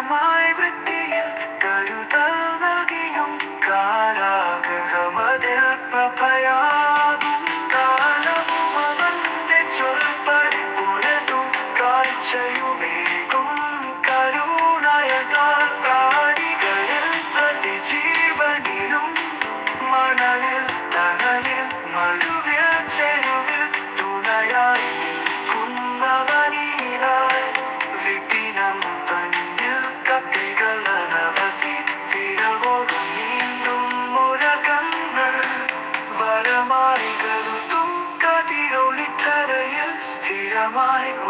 കരമായി വൃത്തിയിൽ കരുതൽ നൽകിയും കാലാഗ്രഹമതിൽ പ്രഭയാകും കാലവും അവന്റെ ചൊൽപ്പടി പുരതും കാഴ്ചയുമേകും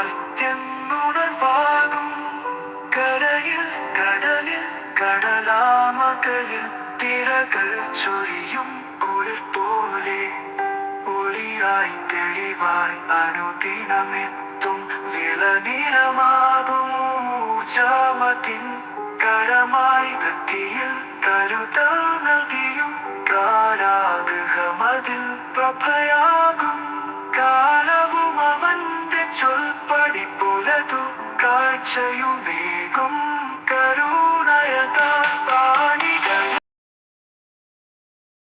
വർദ്ധ്യുണർവാകും കരയിൽ കടലിൽ കടലാമകളിൽ തിരകൾ ചൊരിയും കുളിർ പോലെ. ഒളിയായി തെളിവായി അനുദിനമെത്തും വിളനിലമാകും ഊർജാമത്തിൻ കരമായി വൃത്തിയിൽ കരുതൽ നൽകിയും കാരാഗൃഹമതിൽ പ്രഭയാകും കാലവും അവന്റെ ചൊൽപ്പടി പുലതു കാഴ്ചയുമേകും